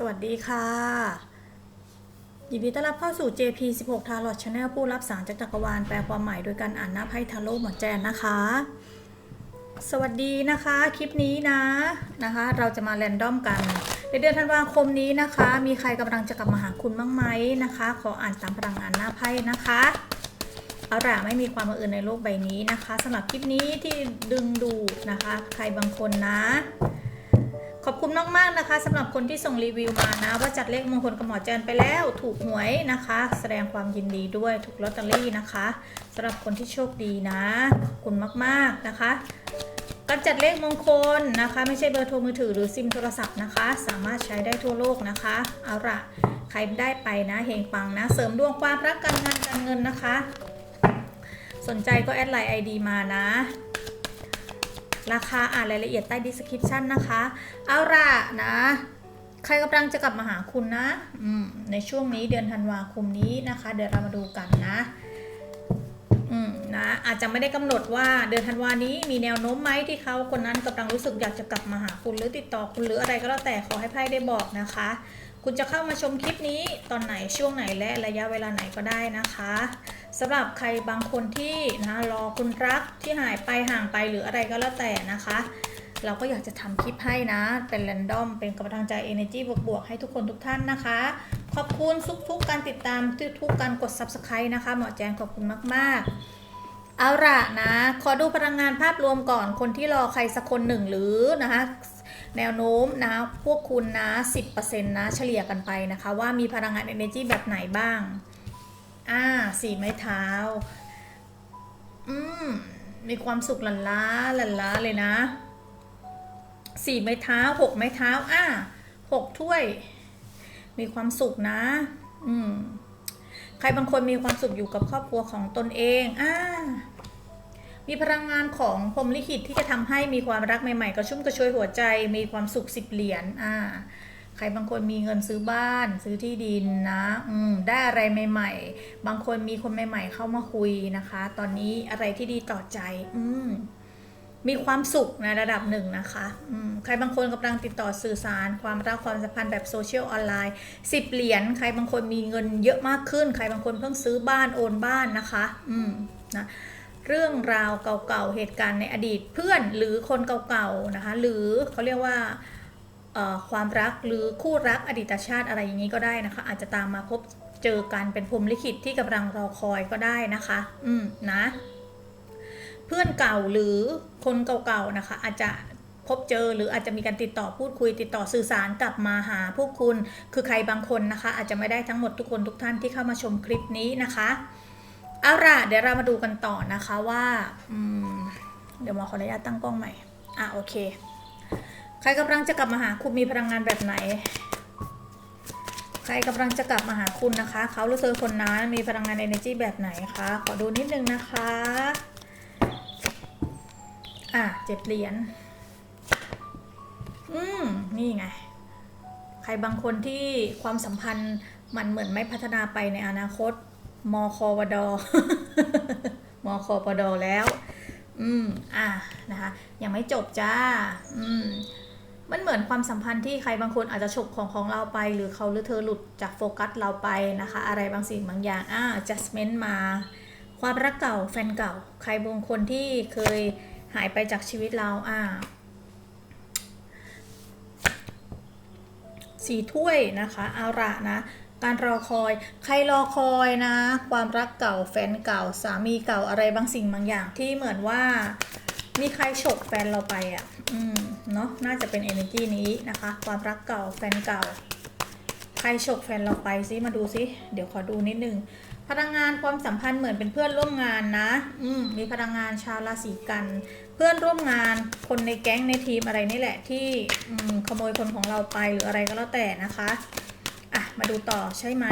สวัสดีค่ะ ยินดีต้อนรับเข้าสู่ JP 16 Tarot Channel ผู้รับสารจากจักรวาลแปลความหมายโดยการอ่านหน้าไพ่ทาโร่หมอแจนนะคะ สวัสดีนะคะ คลิปนี้นะนะคะ เราจะมาแรนดอมกัน ในเดือนธันวาคมนี้นะคะ มีใครกำลังจะกลับมาหาคุณบ้างไหมนะคะ ขออ่านตามพลังงานหน้าไพ่นะคะเอาล่ะไม่มีความบังเอิญในโลกใบนี้นะคะสำหรับคลิปนี้ที่ดึงดูดนะคะ ใครบางคนนะ ขอบคุณมากๆนะคะสำหรับคนที่ส่งรีวิวมานะ ว่าจัดเลขมงคลกับหมอแจนไปแล้วถูกหวยนะคะ แสดงความยินดีด้วยถูกลอตเตอรี่นะคะสำหรับคนที่โชคดีนะขอบคุณมากๆนะคะการจัดเลขมงคลนะคะ ไม่ใช่เบอร์โทรมือถือหรือซิมโทรศัพท์นะคะ สามารถใช้ได้ทั่วโลกนะคะเอาละใครได้ไปนะเฮงปังนะ เสริมดวงความรักการงานการเงินนะคะ สนใจก็แอดไลน์ ID มานะ ราคาอ่านรายละเอียดใต้ description นะคะ เอาล่ะนะ ใครกำลังจะกลับมาหาคุณนะอืมในช่วงนี้เดือนธันวาคมนี้นะคะ เดี๋ยวเรามาดูกันนะอืมนะอาจจะไม่ได้กำหนดว่าเดือนธันวานี้มีแนวโน้มไหมที่เขาคนนั้นกำลังรู้สึกอยากจะกลับมาหาคุณหรือติดต่อคุณหรืออะไรก็แล้วแต่ขอให้ไพ่ได้บอกนะคะ คุณจะเข้ามาชมคลิปนี้ตอนไหนช่วงไหนและระยะเวลาไหนก็ได้นะคะสำหรับใครบางคนที่นะรอคุณรักที่หายไปห่างไปหรืออะไรก็แล้วแต่นะคะ เราก็อยากจะทำคลิปให้นะ เป็นแรนดอมเป็นกำลังใจ Energy บวกๆ ให้ทุกคนทุกท่านนะคะ ขอบคุณทุกๆการติดตามทุกๆการกด Subscribe นะคะหมอแจงขอบคุณมากๆเอาละนะ ขอดูพลังงานภาพรวมก่อนคนที่รอใครสักคนหนึ่งหรือนะคะ แนวโน้มนะ พวกคุณนะ 10%นะเฉลี่ยกันไปนะคะ ว่ามีพลังงาน Energy แบบไหนบ้าง อ่าสี่ไม้เท้า อืม มีความสุขหลันล้าหลันล้าเลยนะสี่ไม้เท้าหกไม้เท้า อ่าหกถ้วย มีความสุขนะ อืม ใครบางคนมีความสุขอยู่กับครอบครัวของตนเอง อ่า มีพลังงานของพรหมลิขิตที่จะทำให้มีความรักใหม่ๆ กระชุ่มกระชวยหัวใจ มีความสุขสิบเหรียญอ่า ใครบางคนมีเงินซื้อบ้าน ซื้อที่ดินนะ อืม ได้อะไรใหม่ ๆ บางคนมีคนใหม่ ๆ เข้ามาคุยนะคะ ตอนนี้อะไรที่ดีต่อใจ อืมมีความสุขในระดับหนึ่งนะคะอืมใครบางคนกำลังติดต่อสื่อสาร ความรักความสัมพันธ์แบบโซเชียลออนไลน์สิบเหรียญ ใครบางคนมีเงินเยอะมากขึ้น ใครบางคนเพิ่งซื้อบ้านโอนบ้านนะคะ อืมนะ เรื่องราวเก่าๆ เหตุการณ์ในอดีตเพื่อนหรือคนเก่าๆนะคะ หรือเขาเรียกว่าความรักหรือคู่รักอดีตชาติอะไรอย่างนี้ก็ได้นะคะ อาจจะตามมาพบเจอกันเป็นพรมลิขิตที่กำลังรอคอยก็ได้นะคะ อืมนะ เพื่อนเก่าหรือคนเก่าๆนะคะ อาจจะพบเจอหรืออาจจะมีการติดต่อพูดคุย ติดต่อสื่อสารกลับมาหาพวกคุณ คือใครบางคนนะคะ อาจจะไม่ได้ทั้งหมดทุกคนทุกท่านที่เข้ามาชมคลิปนี้นะคะ เอาล่ะเดี๋ยวเรามาดูกันต่อนะคะว่าเดี๋ยวหมอขออนุญาตตั้งกล้องใหม่ อะโอเค ใครกำลังจะกลับมาหาคุณมีพลังงานแบบไหน ใครกำลังจะกลับมาหาคุณนะคะ เขาหรือเธอคนนั้นมีพลังงาน energy แบบไหนคะ ขอดูนิดนึงนะคะ อะเจ็ดเหรียญ อืม นี่ไง ใครบางคนที่ความสัมพันธ์มันเหมือนไม่พัฒนาไปในอนาคต มคอวดมคอปดแล้ว อืม อะ นะคะ ยังไม่จบจ้า อืม มันเหมือนความสัมพันธ์ที่ใครบางคนอาจจะฉกของของเราไป หรือเขาหรือเธอหลุดจากโฟกัสเราไปนะคะ อะไรบางสิ่งบางอย่าง อ่า adjustment มา ความรักเก่า แฟนเก่า ใครบางคนที่เคยหายไปจากชีวิตเรา อ่าสีถ้วยนะคะ เอาละนะ การรอคอย ใครรอคอยนะ ความรักเก่าแฟนเก่าสามีเก่าอะไรบางสิ่งบางอย่างที่เหมือนว่ามีใครฉกแฟนเราไปอะ อืม เนาะน่าจะเป็น energy นี้นะคะ ความรักเก่าแฟนเก่า ใครฉกแฟนเราไปซิ มาดูซิ เดี๋ยวขอดูนิดนึง พลังงานความสัมพันธ์เหมือนเป็นเพื่อนร่วมงานนะ อืม มีพลังงานชาวราศีกัน เพื่อนร่วมงานคนในแก๊งในทีมอะไรนี่แหละที่อืมขโมยคนของเราไปหรืออะไรก็แล้วแต่นะคะ มาดูต่อใช่ไหม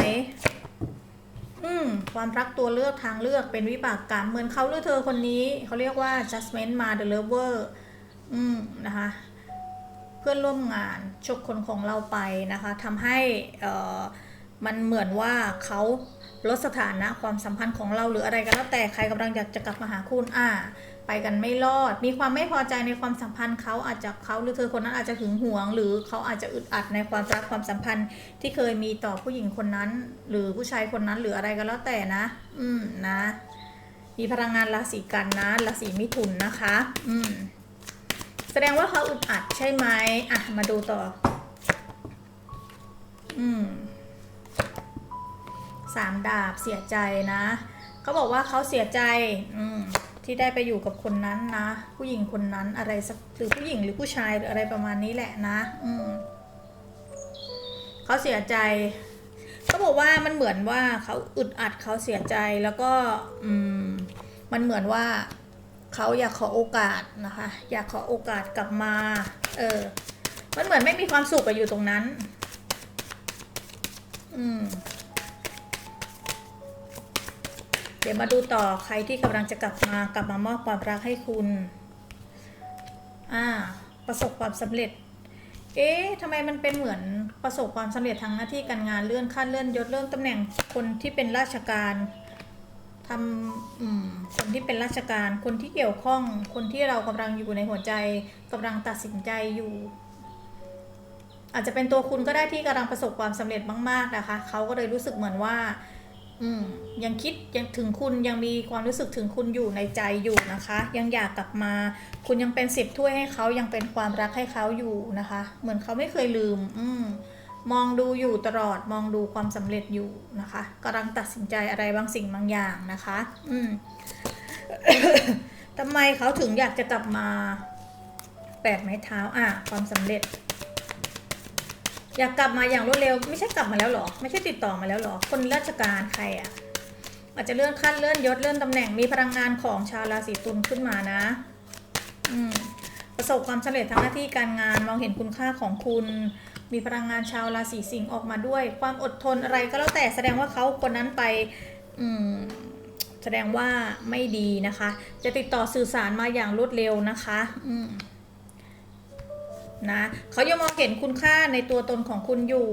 อืม ความรักตัวเลือกทางเลือกเป็นวิบากกรรม เหมือนเขาหรือเธอคนนี้ เขาเรียกว่า judgment มา the lover อืม นะคะ เพื่อนร่วมงานฉกคนของเราไปนะคะทำให้เอ่อมันเหมือนว่าเขาลดสถานะความสัมพันธ์ของเราหรืออะไรก็แล้วแต่ใครกำลังอยากจะกลับมาหาคุณอ่า ไปกันไม่รอด มีความไม่พอใจในความสัมพันธ์เขาอาจจะเขาหรือเธอคนนั้นอาจจะหึงหวง หรือเขาอาจจะอึดอัดในความรักความสัมพันธ์ที่เคยมีต่อผู้หญิงคนนั้น หรือผู้ชายคนนั้นหรืออะไรก็แล้วแต่นะ อืมนะ มีพลังงานราศีกันนะราศีมิถุนนะคะ อืมแสดงว่าเขาอึดอัดใช่ไหมอะมาดูต่อ อืมสามดาบเสียใจนะ เขาบอกว่าเขาเสียใจ อืม ที่ได้ไปอยู่กับคนนั้นนะ ผู้หญิงคนนั้นอะไรสักหรือผู้หญิงหรือผู้ชายหรืออะไรประมาณนี้แหละนะ อืมเขาเสียใจเขาบอกว่ามันเหมือนว่าเขาอึดอัดเขาเสียใจแล้วก็ อืม มันเหมือนว่าเขาอยากขอโอกาสนะคะ อยากขอโอกาสกลับมา เออ มันเหมือนไม่มีความสุขอะอยู่ตรงนั้น อืม เดี๋ยวมาดูต่อใครที่กำลังจะกลับมากลับมามอบความรักให้คุณ อ่า ประสบความสำเร็จ เอ๊ะทำไมมันเป็นเหมือนประสบความสำเร็จทางหน้าที่การงานเลื่อนขั้นเลื่อนยศเลื่อนตำแหน่งคนที่เป็นราชการทำคนที่เป็นราชการคนที่เกี่ยวข้อง คนที่เรากำลังอยู่ในหัวใจกำลังตัดสินใจอยู่ อาจจะเป็นตัวคุณก็ได้ที่กำลังประสบความสำเร็จมาก ๆนะคะ เขาก็เลยรู้สึกเหมือนว่า อืมยังคิดยังถึงคุณยังมีความรู้สึกถึงคุณอยู่ในใจอยู่นะคะ ยังอยากกลับมา คุณยังเป็นสิบถ้วยให้เขายังเป็นความรักให้เขาอยู่นะคะ เหมือนเขาไม่เคยลืม อืมมองดูอยู่ตลอดมองดูความสำเร็จอยู่นะคะกำลังตัดสินใจอะไรบางสิ่งบางอย่างนะคะ อืมทำไมเขาถึงอยากจะกลับมาแปดไม้เท้าอะความสำเร็จ อยากกลับมาอย่างรวดเร็ว ไม่ใช่กลับมาแล้วหรอ ไม่ใช่ติดต่อมาแล้วหรอ คนราชการใครอะอาจจะเลื่อนขั้นเลื่อนยศเลื่อนตำแหน่งมีพลังงานของชาวราศีตุลขึ้นมานะ อืมประสบความสำเร็จทางหน้าที่การงานมองเห็นคุณค่าของคุณ มีพลังงานชาวราศีสิงห์ออกมาด้วย ความอดทนอะไรก็แล้วแต่แสดงว่าเขาคนนั้นไป อืมแสดงว่าไม่ดีนะคะ จะติดต่อสื่อสารมาอย่างรวดเร็วนะคะ อืม นะเขายังมองเห็นคุณค่าในตัวตนของคุณอยู่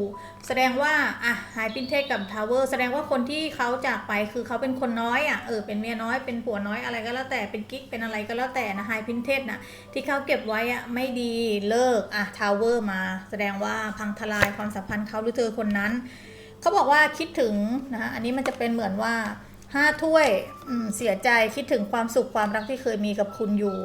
แสดงว่าอะหายปินเทคกับทาวเวอร์แสดงว่าคนที่เขาจากไปคือเขาเป็นคนน้อยอะเออเป็นเมียน้อยเป็นผัวน้อยอะไรก็แล้วแต่เป็นกิ๊กเป็นอะไรก็แล้วแต่นะหายพินเทคน่ะที่เขาเก็บไว้อะไม่ดีเลิกอะทาวเวอร์มา แสดงว่าพังทลายความสัมพันธ์เขาหรือเธอคนนั้นเขาบอกว่าคิดถึงนะคะอันนี้มันจะเป็นเหมือนว่าห้าถ้วยเสียใจคิดถึงความสุขความรักที่เคยมีกับคุณอยู่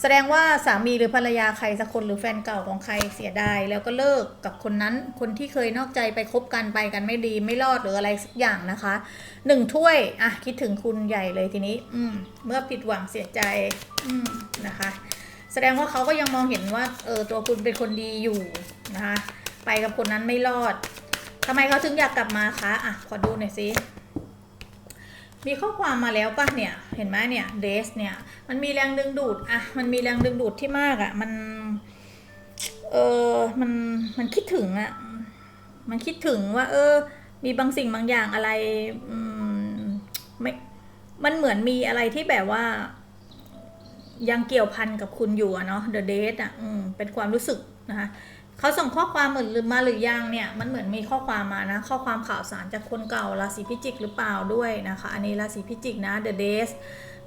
แสดงว่าสามีหรือภรรยาใครสักคนหรือแฟนเก่าของใครเสียดายแล้วก็เลิกกับคนนั้นคนที่เคยนอกใจไปคบกันไปกันไม่ดีไม่รอดหรืออะไรสักอย่างนะคะหนึ่งถ้วยอะคิดถึงคุณใหญ่เลยทีนี้ อืม เมื่อผิดหวังเสียใจ อืมนะคะ แสดงว่าเขาก็ยังมองเห็นว่าเออตัวคุณเป็นคนดีอยู่นะคะ ไปกับคนนั้นไม่รอดทำไมเขาถึงอยากกลับมาคะอะขอดูหน่อยสิ มีข้อความมาแล้วป่ะเนี่ย เห็นไหมเนี่ยเดสเนี่ย มันมีแรงดึงดูดอะมันมีแรงดึงดูดที่มากอะมัน เออมัน มันคิดถึงอะมันคิดถึงว่า เออ มีบางสิ่งบางอย่างอะไรอืมไม่ มันเหมือนมีอะไรที่แบบว่า ยังเกี่ยวพันกับคุณอยู่อะเนาะ The Date อะอืมเป็นความรู้สึกนะคะ เขาส่งข้อความเหมือนหรือมาหรือยังเนี่ยมันเหมือนมีข้อความมานะ ข้อความข่าวสารจากคนเก่าราศีพิจิกหรือเปล่าด้วยนะคะ อันนี้ราศีพิจิกนะ The Days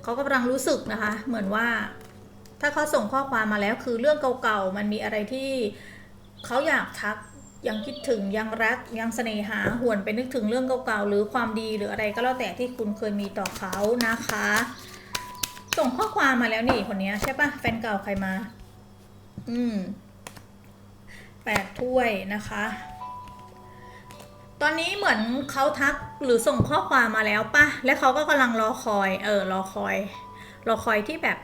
เขากำลังรู้สึกนะคะ เหมือนว่า ถ้าเขาส่งข้อความมาแล้วคือเรื่องเก่าๆมันมีอะไรที่เขาอยากทักยังคิดถึงยังรักยังเสน่หาหวนไปนึกถึงเรื่องเก่าๆหรือความดีหรืออะไรก็แล้วแต่ที่คุณเคยมีต่อเขานะคะ ส่งข้อความมาแล้วนี่คนนี้ใช่ปะแฟนเก่าใครมา อืม แปดถ้วยนะคะ ตอนนี้เหมือนเขาทักหรือส่งข้อความมาแล้วปะและเขาก็กำลังรอคอย เออรอคอย รอคอยที่แบบ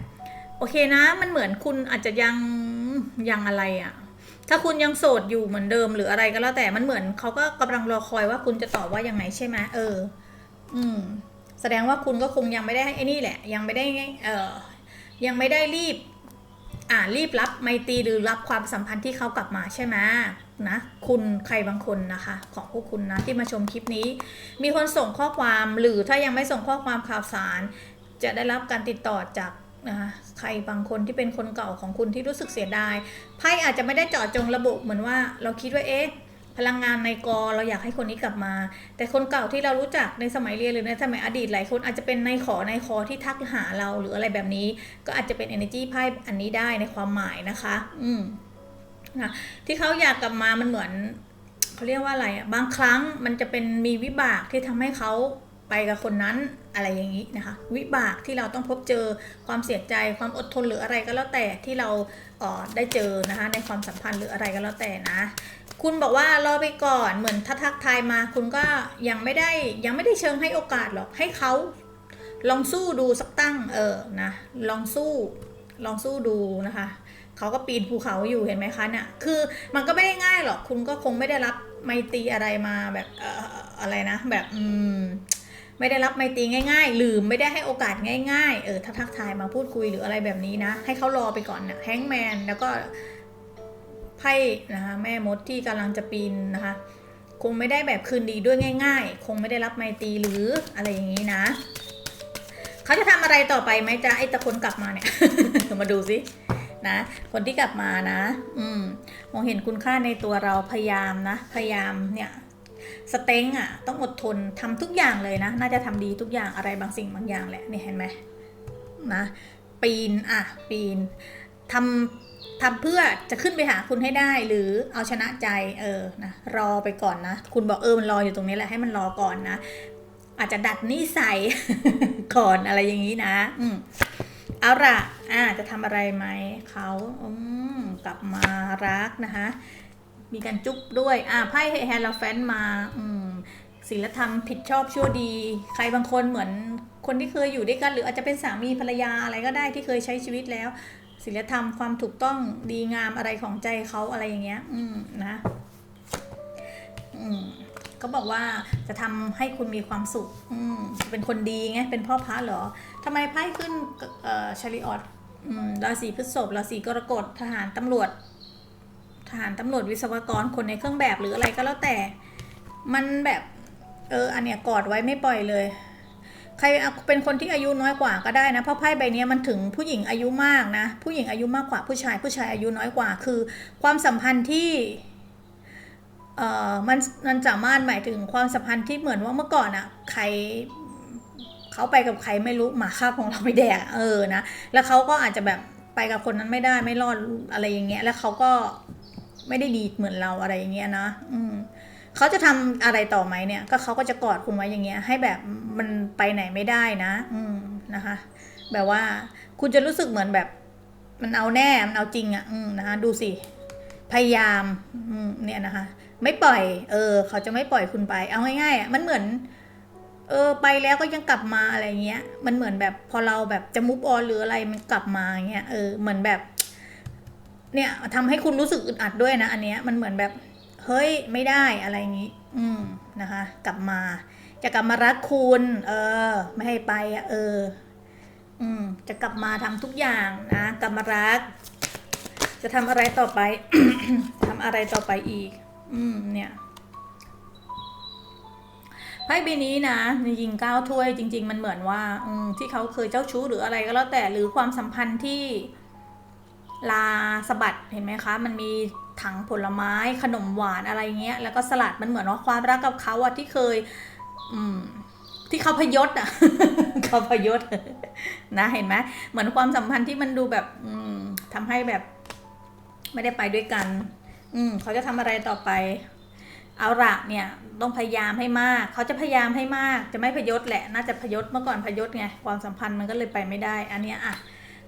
โอเคนะ มันเหมือนคุณอาจจะยังยังอะไรอะ่ะ ถ้าคุณยังโสดอยู่เหมือนเดิมหรืออะไรก็แล้วแต่มันเหมือนเขาก็กำลังรอคอยว่าคุณจะตอบว่ายังไงใช่ไหมเออ อืม แสดงว่าคุณก็คงยังไม่ได้ไอ้นี่แหละ ยังไม่ได้เออยังไม่ได้รีบ อ่ารีบรับไมตีหรือรับความสัมพันธ์ที่เขากลับมาใช่ไหมนะคุณใครบางคนนะคะ ของพวกคุณนะที่มาชมคลิปนี้ มีคนส่งข้อความหรือถ้ายังไม่ส่งข้อความข่าวสาร จะได้รับการติดต่อจากนะคะใครบางคนที่เป็นคนเก่าของคุณที่รู้สึกเสียดายไพ่อาจจะไม่ได้เจาะจงระบุเหมือนว่าเราคิดว่าเอ๊ะ พลังงานในกอเราอยากให้คนนี้กลับมา แต่คนเก่าที่เรารู้จักในสมัยเรียนหรือในสมัยอดีตหลายคนอาจจะเป็นในขอในคอที่ทักหาเราหรืออะไรแบบนี้ ก็อาจจะเป็น energy ไพ่อันนี้ได้ในความหมายนะคะ อืมนะที่เขาอยากกลับมามันเหมือนเขาเรียกว่าอะไรอะบางครั้งมันจะเป็นมีวิบากที่ทำให้เขาไปกับคนนั้นอะไรอย่างนี้นะคะ วิบากที่เราต้องพบเจอความเสียใจความอดทนหรืออะไรก็แล้วแต่ที่เราออได้เจอนะคะในความสัมพันธ์หรืออะไรก็แล้วแต่นะ คุณบอกว่ารอไปก่อนเหมือนทักทายมา คุณก็ยังไม่ได้ยังไม่ได้เชิงให้โอกาสหรอกให้เขาลองสู้ดูสักตั้งเออนะลองสู้ลองสู้ดูนะคะเขาก็ปีนภูเขาอยู่เห็นไหมคะเนี่ยคือมันก็ไม่ได้ง่ายหรอกคุณก็คงไม่ได้รับไมตีอะไรมาแบบเอ่ออะไรนะแบบอืมไม่ได้รับไมตีง่ายๆหรือไม่ได้ให้โอกาสง่าย ๆ เออทักทายมาพูดคุยหรืออะไรแบบนี้นะ ให้เขารอไปก่อนนะแฮงแมนแล้วก็ ไพ่นะคะแม่มดที่กำลังจะปีนนะคะ คงไม่ได้แบบคืนดีด้วยง่าย ๆ คงไม่ได้รับไมตีหรืออะไรอย่างนี้นะเขาจะทำอะไรต่อไปไหมจ๊ะไอ้ตะคนกลับมาเนี่ยมาดูสินะคนที่กลับมานะ อืมมองเห็นคุณค่าในตัวเราพยายามนะ พยายามเนี่ยสเต็งอะต้องอดทนทำทุกอย่างเลยนะ น่าจะทำดีทุกอย่างอะไรบางสิ่งบางอย่างแหละนี่เห็นไหมนะปีนอะปีน ทำทำเพื่อจะขึ้นไปหาคุณให้ได้ หรือเอาชนะใจเออนะรอไปก่อนนะ คุณบอกเออมันรออยู่ตรงนี้แหละให้มันรอก่อนนะ อาจจะดัดนิสัยก่อนอะไรอย่างนี้นะ อืมเอาละอ่า จะทำอะไรไหมเขาอืมกลับมารักนะคะ มีการจุ๊บด้วย อ่าไพ่แฮร์ลแฟนมาอืมศีลธรรมผิดชอบชั่วดี ใครบางคนเหมือนคนที่เคยอยู่ด้วยกัน หรืออาจจะเป็นสามีภรรยาอะไรก็ได้ที่เคยใช้ชีวิตแล้ว ศีลธรรมความถูกต้องดีงามอะไรของใจเขาอะไรอย่างเงี้ย อืมนะ อืมก็บอกว่าจะทำให้คุณมีความสุข อืมเป็นคนดีไง เป็นพ่อพระเหรอทำไมไพ่ขึ้นเอ่อชาริออตอืมราศีพฤษภราศีกรกฎทหารตำรวจ ทหารตำรวจวิศวกรคนในเครื่องแบบหรืออะไรก็แล้วแต่ มันแบบ เออ อันเนี้ยกอดไว้ไม่ปล่อยเลย ใครเป็นคนที่อายุน้อยกว่าก็ได้นะเพราะไพ่ใบนี้มันถึงผู้หญิงอายุมากนะ ผู้หญิงอายุมากกว่าผู้ชาย ผู้ชายอายุน้อยกว่า คือ ความสัมพันธ์ที่เอ่อมันมันสามารถหมายถึงความสัมพันธ์ที่เหมือนว่าเมื่อก่อนอะใครเขาไปกับใครไม่รู้หมาคาบของเราไปแดกเออนะแล้วเขาก็อาจจะแบบไปกับคนนั้นไม่ได้ไม่รอดอะไรอย่างเงี้ย แล้วเขาก็ไม่ได้ดีเหมือนเราอะไรอย่างเงี้ยนะ อืม เขาจะทำอะไรต่อไหมเนี่ย ก็เขาก็จะกอดคุณไว้อย่างเงี้ย ให้แบบมันไปไหนไม่ได้นะ อืมนะคะ แบบว่าคุณจะรู้สึกเหมือนแบบ มันเอาแน่ มันเอาจริงอะ่ะ อืมนะคะ ดูสิ พยายาม อืมเนี่ยนะคะ ไม่ปล่อย เออ เขาจะไม่ปล่อยคุณไป เอาง่ายๆอะ มันเหมือน เออ ไปแล้วก็ยังกลับมาอะไรเงี้ย มันเหมือนแบบพอเราแบบจะมุฟออนหรืออะไรมันกลับมาเงี้ย เออ เหมือนแบบ เนี่ยทำให้คุณรู้สึกอึดอัดด้วยนะ อันเนี้ย มันเหมือนแบบ เฮ้ยไม่ได้อะไรอย่างงี้ อืมนะคะ กลับมา จะกลับมารักคุณ เออ ไม่ให้ไปอะเออ อืม จะกลับมาทำทุกอย่างนะกลับมารัก จะทำอะไรต่อไปทำอะไรต่อไปอีก อืม เนี่ยไพ่ใบนี้นะยิงเก้าถ้วยจริง ๆ มันเหมือนว่า อืมที่เขาเคยเจ้าชู้หรืออะไรก็แล้วแต่หรือความสัมพันธ์ที่ลาสะบัดเห็นไหมคะ มันมี ถังผลไม้ขนมหวานอะไรเงี้ย แล้วก็สลัดมันเหมือนว่าความรักกับเขาอะที่เคย อืมที่เขาพยศอะเขาพยศนะเห็นไหมเหมือนความสัมพันธ์ที่มันดูแบบ อืมทำให้แบบ ไม่ได้ไปด้วยกัน อืมเขาจะทำอะไรต่อไป เอาละเนี่ย ต้องพยายามให้มาก เขาจะพยายามให้มาก จะไม่พยศแหละ น่าจะพยศเมื่อก่อนพยศไงความสัมพันธ์มันก็เลยไปไม่ได้ อันเนี้ยอะ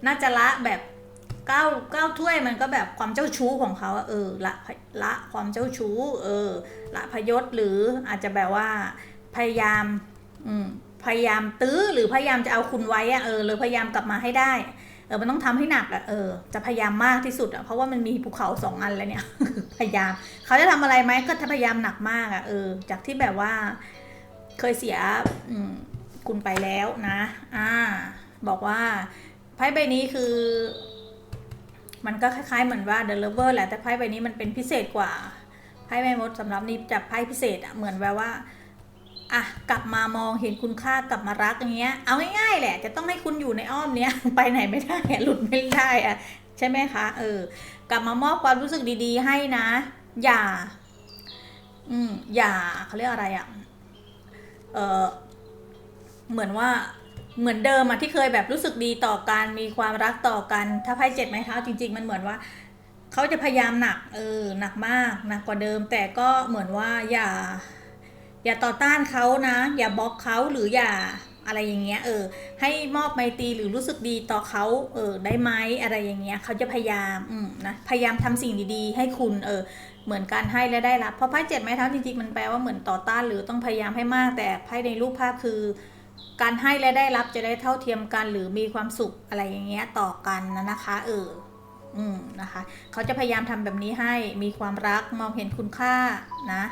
น่าจะละแบบ เก้าเก้าถ้วยมันก็แบบความเจ้าชู้ของเขาเออละละความเจ้าชู้ เออ ละพยศหรืออาจจะแบบว่าพยายามอืมพยายามตื้อหรือพยายามจะเอาคุณไว้อะเออหรือพยายามกลับมาให้ได้ เออมันต้องทำให้หนักอะเออจะพยายามมากที่สุดอะเพราะว่ามันมีภูเขาสองอันแล้วเนี่ยพยายาม เขาจะทำอะไรไหมก็จะพยายามหนักมากอะเออ จากที่แบบว่า เคยเสียอืมคุณไปแล้วนะ อ่า บอกว่าไพ่ใบนี้คือ มันก็คล้ายๆเหมือนว่า The Lover แหละแต่ไพ่ใบนี้มันเป็นพิเศษกว่าไพ่แม่มดสำหรับนี้จากไพ่พิเศษอะเหมือนแบบว่าอะกลับมามองเห็นคุณค่ากลับมารักอย่างเงี้ย เอาง่ายๆแหละ จะต้องให้คุณอยู่ในอ้อมเนี้ยไปไหนไม่ได้หลุดไม่ได้อะใช่ไหมคะเออกลับมามอบความรู้สึกดีๆ ให้นะ อย่า อืมอย่าเขาเรียกอะไรอะ่ะเออเหมือนว่า เหมือนเดิมอะที่เคยแบบรู้สึกดีต่อกันมีความรักต่อกัน ถ้าไพ่เจ็ดไม้เท้าจริง ๆ มันเหมือนว่าเขาจะพยายามหนักเออหนักมากหนักกว่าเดิม แต่ก็เหมือนว่าอย่า อย่าต่อต้านเขานะ อย่าบล็อกเขาหรืออย่าอะไรอย่างเงี้ยเออ ให้มอบไมตรีหรือรู้สึกดีต่อเขาเออได้ไหมอะไรอย่างเงี้ยเขาจะพยายามอืมนะพยายามทำสิ่งดีๆ ให้คุณเออเหมือนการให้และได้รับเพราะไพ่เจ็ดไม้เท้าจริงๆมันแปลว่าเหมือนต่อต้านหรือต้องพยายามให้มากแต่ไพ่ในรูปภาพคือ การให้และได้รับจะได้เท่าเทียมกันหรือมีความสุขอะไรอย่างเงี้ยต่อกันนะนะคะเอออืมนะคะเขาจะพยายามทำแบบนี้ให้มีความรักมองเห็นคุณค่านะ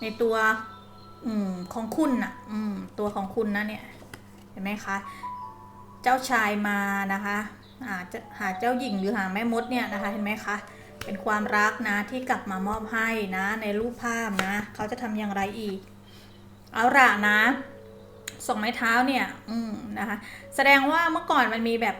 ในตัวอืมของคุณน่ะอืมตัวของคุณนะเนี่ยเห็นไหมคะเจ้าชายมานะคะอาจะหาเจ้าหญิงหรือหาแม่มดเนี่ยนะคะเห็นไหมคะเป็นความรักนะที่กลับมามอบให้นะในรูปภาพนะเขาจะทำอย่างไรอีก เอาละนะ สองไม้เท้าเนี่ย อืมนะคะ แสดงว่าเมื่อก่อนมันมีแบบ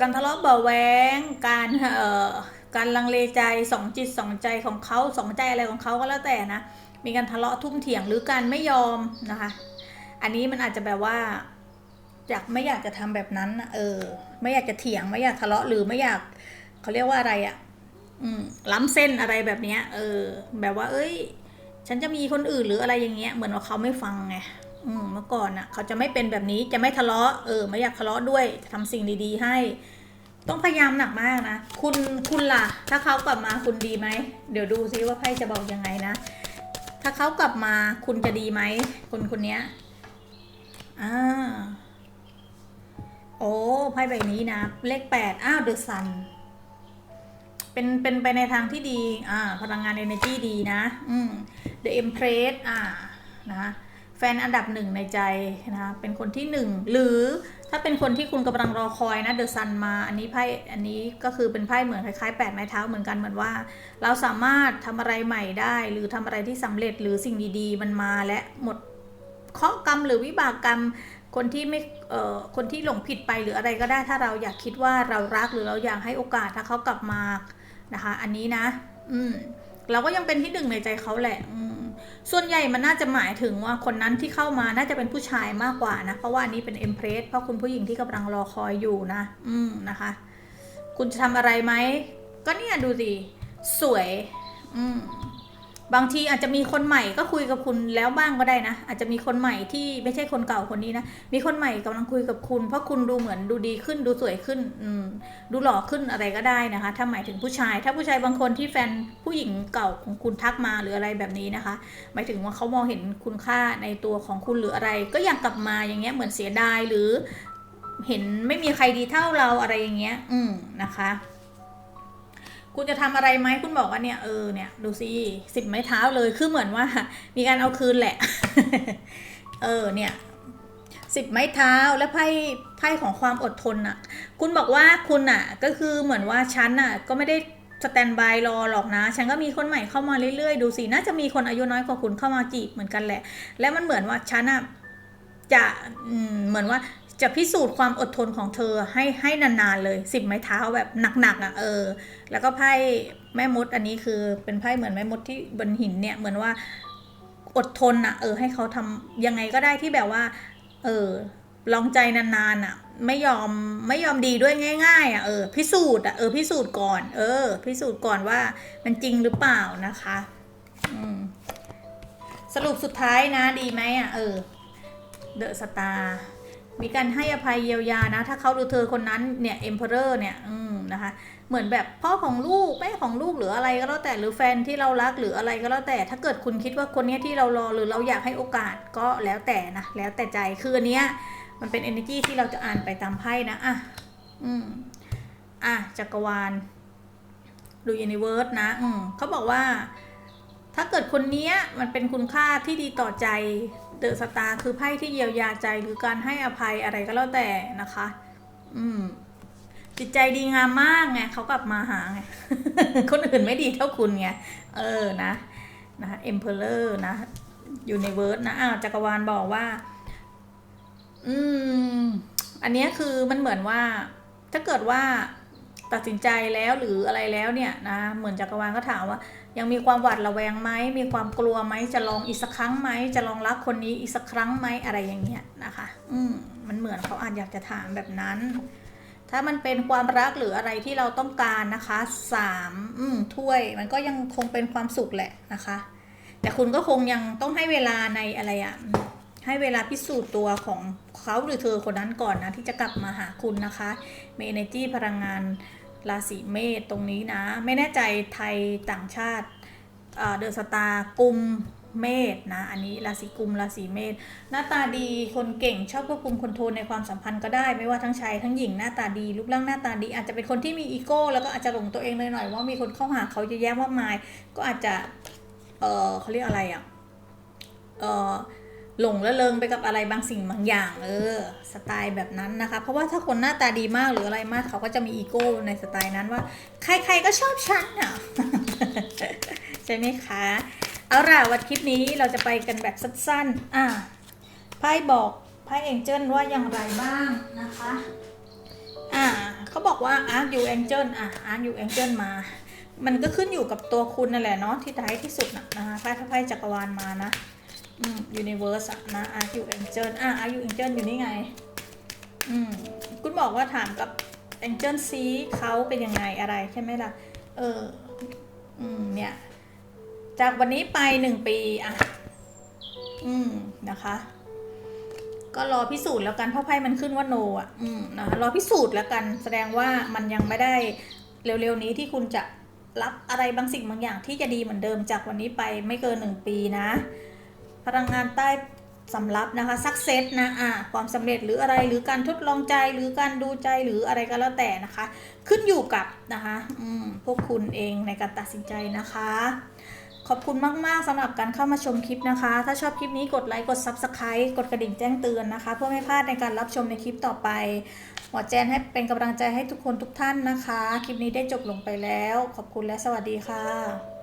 การทะเลาะเบาแวงการเอ่อการลังเลใจสองจิตสองใจของเขาสองใจอะไรของเขาก็แล้วแต่นะ มีการทะเลาะทุ่มเถียงหรือการไม่ยอมนะคะ อันนี้มันอาจจะแบบว่าอยากไม่อยากจะทำแบบนั้นเออ ไม่อยากจะเถียงไม่อยากทะเลาะหรือไม่อยากเขาเรียกว่าอะไรอะ่ะ อืมล้ำเส้นอะไรแบบเนี้ย เออ แบบว่า เอ้ย ฉันจะมีคนอื่นหรืออะไรอย่างเงี้ย เหมือนว่าเขาไม่ฟังไง อืมเมื่อก่อนอะ เขาจะไม่เป็นแบบนี้จะไม่ทะเลาะเออไม่อยากทะเลาะด้วยจะทำสิ่งดีๆให้ ต้องพยายามหนักมากนะ คุณคุณล่ะ ถ้าเขากลับมาคุณดีไหม เดี๋ยวดูซิว่าไพ่จะบอกยังไงนะ ถ้าเขากลับมาคุณจะดีไหมคนคนเนี้ยอ่าโอ้ไพ่ใบนี้นะ เลขแปดอ้าวเดอะซันเป็นเป็นไปในทางที่ดี อ่า พลังงาน energy ดีนะ อืม The Empress อ่า นะ แฟนอันดับหนึ่งในใจนะคะเป็นคนที่หนึ่งหรือถ้าเป็นคนที่คุณกำลังรอคอยนะเดอะซันมาอันนี้ไพ่อันนี้ก็คือเป็นไพ่เหมือนคล้ายๆแปดไม้เท้าเหมือนกันเหมือนว่า เราสามารถทำอะไรใหม่ได้ หรือทำอะไรที่สำเร็จหรือสิ่งดีๆ มันมาและหมดเคราะกรรมหรือวิบากกรรมคนที่ไม่เอ่อคนที่หลงผิดไปหรืออะไรก็ได้ถ้าเราอยากคิดว่าเรารักหรือเราอยากให้โอกาสถ้าเขากลับมานะคะ อันนี้นะ อืมเราก็ยังเป็นที่หนึ่งในใจเขาแหละอืม ส่วนใหญ่มันน่าจะหมายถึงว่าคนนั้นที่เข้ามาน่าจะเป็นผู้ชายมากกว่านะ เพราะว่านนี้เป็นเอ็มเพรสเพราะคุณผู้หญิงที่กำลังรอคอยอยู่นะ อืมนะคะ คุณจะทำอะไรไหม ก็เนี่ยดูสิ สวย อืม บางทีอาจจะมีคนใหม่ก็คุยกับคุณแล้วบ้างก็ได้นะ อาจจะมีคนใหม่ที่ไม่ใช่คนเก่าคนนี้นะ มีคนใหม่กำลังคุยกับคุณ เพราะคุณดูเหมือนดูดีขึ้นดูสวยขึ้นอืดูหล่อขึ้นอะไรก็ได้นะคะ ถ้าหมายถึงผู้ชาย ถ้าผู้ชายบางคนที่แฟนผู้หญิงเก่าของคุณทักมาหรืออะไรแบบนี้นะคะ หมายถึงว่าเขามองเห็นคุณค่าในตัวของคุณหรืออะไร ก็ยังกลับมาอย่างเงี้ยเหมือนเสียดายหรือ เห็นไม่มีใครดีเท่าเราอะไรอย่างเงี้ย อืมนะคะ คุณจะทำอะไรไหมคุณบอกว่าเนี่ยเออเนี่ยดูสิสิบไม้เท้าเลยคือเหมือนว่า มีการเอาคืนแหละ เออเนี่ยสิบไม้เท้าและไพ่ไพ่ของความอดทนน่ะ คุณบอกว่าคุณน่ะ ก็คือเหมือนว่าฉันน่ะ ก็ไม่ได้สแตนบายรอหรอกนะ ฉันก็มีคนใหม่เข้ามาเรื่อยๆ ดูสิ น่าจะมีคนอายุน้อยกว่าคุณเข้ามาจีบเหมือนกันแหละ แล้วมันเหมือนว่าฉันน่ะจะเหมือนว่า จะพิสูจน์ความอดทนของเธอให้ให้นานๆเลยสิบไม้เท้าแบบหนักๆอะเออ แล้วก็ไพ่แม่มดอันนี้คือเป็นไพ่เหมือนแม่มดที่บนหินเนี่ยเหมือนว่าอดทนอะเออให้เขาทำยังไงก็ได้ที่แบบว่า เออลองใจนานๆอะไม่ยอมไม่ยอมดีด้วยง่าย ๆอะเออพิสูจน์อะเออพิสูจน์ก่อน เออ พิสูจน์ก่อนว่ามันจริงหรือเปล่านะคะอืมสรุปสุดท้ายนะดีไหมอะเออเดอะสตาร์ มีการให้อภัยเยียวยานะ ถ้าเขาหรือเธอคนนั้นเนี่ยเอ็มเพอเรอร์เนี่ยอืมนะคะเหมือนแบบพ่อของลูกแม่ของลูกหรืออะไรก็แล้วแต่หรือแฟนที่เรารักหรืออะไรก็แล้วแต่ ถ้าเกิดคุณคิดว่าคนนี้ที่เรารอหรือเราอยากให้โอกาสก็แล้วแต่นะแล้วแต่ใจคืออันเนี้ยมันเป็น energy ที่เราจะอ่านไปตามไพ่นะอะอืมอะจักรวาลดูยูนิเวิร์สนะ อืมเขาบอกว่า ถ้าเกิดคนนี้มันเป็นคุณค่าที่ดีต่อใจเดอะสตาร์คือไพ่ที่เยียวยาใจหรือการให้อภัยอะไรก็แล้วแต่นะคะ อืม จิตใจดีงามมากไงเขากลับมาหาไงคนอื่นไม่ดีเท่าคุณไงเออนะนะคะเอ็มเพลเลอร์นะยูนิเวิร์สนะอ้าวจักรวาลบอกว่า อืม อันนี้คือมันเหมือนว่า ถ้าเกิดว่าตัดสินใจแล้วหรืออะไรแล้วเนี่ยนะเหมือนจักรวาลก็ถามว่า ยังมีความหวาดระแวงไหมมีความกลัวไหมจะลองอีกสักครั้งไหมจะลองรักคนนี้อีกสักครั้งไหมอะไรอย่างเงี้ยนะคะ อืมมันเหมือนเขาอาจอยากจะถามแบบนั้น ถ้ามันเป็นความรักหรืออะไรที่เราต้องการนะคะสามอืมถ้วยมันก็ยังคงเป็นความสุขแหละนะคะ แต่คุณก็คงยังต้องให้เวลาในอะไรอะให้เวลาพิสูจน์ตัวของเขาหรือเธอคนนั้นก่อนนะที่จะกลับมาหาคุณนะคะมี energy พลังงาน ราศีเมษตรงนี้นะ ไม่แน่ใจไทยต่างชาติเดอะสตาร์กุมเมษนะอันนี้ราศีกุมราศีเมษหน้าตาดีคนเก่งชอบควบคุมคอนโทรลในความสัมพันธ์ก็ได้ไม่ว่าทั้งชายทั้งหญิงหน้าตาดีรูปร่างหน้าตาดี อาจจะเป็นคนที่มีอีโก้แล้วก็อาจจะหลงตัวเองหน่อยๆว่ามีคนเข้าหาเขาเยอะแยะมากมาย ก็อาจจะเออเขาเรียกอะไรอะ่ะเออ หลงละเลงไปกับอะไรบางสิ่งบางอย่าง เออ สไตล์แบบนั้นนะคะ เพราะว่าถ้าคนหน้าตาดีมากหรืออะไรมากเขาก็จะมีอีโก้ในสไตล์นั้นว่า ใครๆก็ชอบฉันอะใช่ไหมคะ เอาล่ะวันคลิปนี้เราจะไปกันแบบสั้นๆ อะไพ่บอกไพ่เอ็นเจิลว่าอย่างไรบ้างนะคะ อ่าเขาบอกว่าอาร์ u ยูเอ็นเจิลอะอาร์ u ยูเอ็นเจิลมา มันก็ขึ้นอยู่กับตัวคุณนั่นแหละเนาะที่ท้ายที่สุดนะนะคะไพ่ไพ่จักรวาลมานะ อืมยูนิเวอร์สนะอาร์ยูเอ็นเจิลอะอาร์ยูเอ็นเจิลอยู่นี่ไง อืมคุณบอกว่าถามกับเอ็นเจิลซีเขาเป็นยังไงอะไรใช่ไหมล่ะ เออ อืม เนี่ย จากวันนี้ไปหนึ่งปี อะ อืม นะคะ ก็รอพิสูจน์แล้วกัน เพราะไพ่มันขึ้นว่าโนอะ อืม นะ รอพิสูจน์แล้วกัน แสดงว่ามันยังไม่ได้เร็วๆนี้ที่คุณจะรับอะไรบางสิ่งบางอย่างที่จะดีเหมือนเดิมจากวันนี้ไปไม่เกินหนึ่งปีนะ พลังงานใต้สำรับนะคะสักเซสนะอะความสำเร็จหรืออะไรหรือการทดลองใจหรือการดูใจหรืออะไรก็แล้วแต่นะคะ ขึ้นอยู่กับนะคะอืมพวกคุณเองในการตัดสินใจนะคะ ขอบคุณมาก ๆสำหรับการเข้ามาชมคลิปนะคะ ถ้าชอบคลิปนี้กดไลค์กด Subscribe กดกระดิ่งแจ้งเตือนนะคะ เพื่อไม่พลาดในการรับชมในคลิปต่อไปหมอแจนให้เป็นกำลังใจให้ทุกคนทุกท่านนะคะ คลิปนี้ได้จบลงไปแล้ว ขอบคุณและสวัสดีค่ะ